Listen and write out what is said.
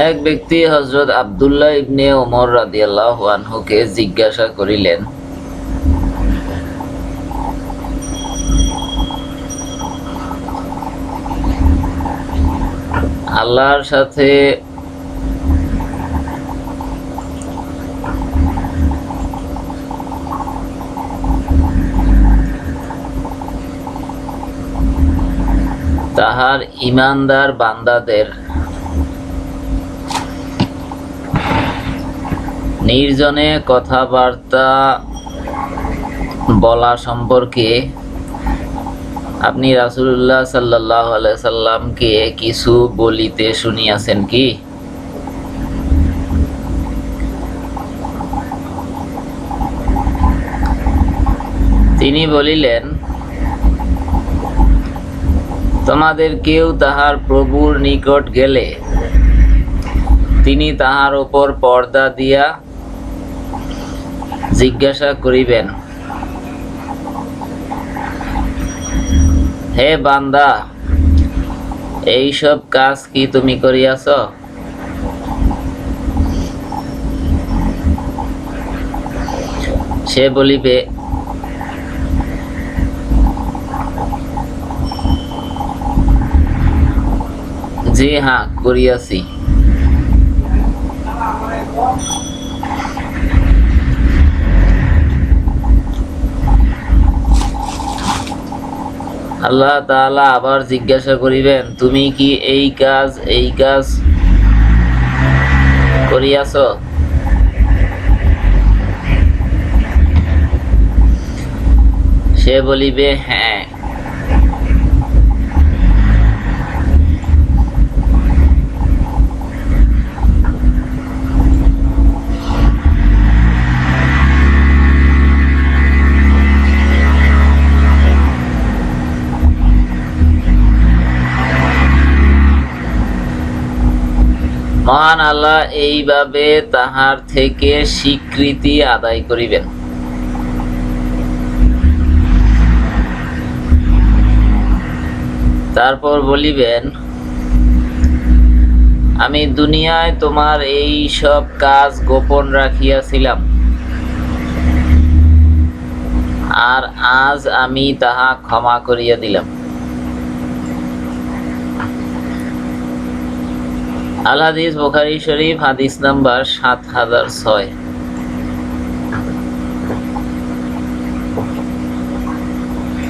এক ব্যক্তি হজরত আবদুল্লাহ ইবনে ওমর রাদিয়াল্লাহ আনহুকে জিজ্ঞাসা করিলেন, আল্লাহর সাথে তাহার ইমানদার বান্দাদের নির্জনে কথাবার্তা বলা সম্পর্কে আপনি রাসুল্লাহ সাল্লাহ সাল্লামকে কিছু বলিতে শুনিয়াছেন কি? তিনি বলিলেন, তোমাদের কেউ তাহার প্রভুর নিকট গেলে, তিনি তাহার উপর পর্দা দিয়া জিজ্ঞাসা করিবেন। হে বান্দা এইসব কাজ কি তুমি করিয়াছ? সে বলিবে জি হ্যাঁ করিয়াছি। আল্লাহ তাআলা আবার জিজ্ঞাসা করিবেন, তুমি কি এই কাজ এই কাজ করিয়াছ? সে বলিবে হ্যাঁ। মহান আল্লাহ এইভাবে তাহার থেকে স্বীকৃতি আদায় করিবেন। তারপর বলিবেন, আমি দুনিয়ায় তোমার এই সব কাজ গোপন রাখিয়াছিলাম। আর আজ আমি তাহা ক্ষমা করিয়া দিলাম। আল হাদিস বোখারি শরীফ হাদিস নাম্বার সাত হাজার ছয়।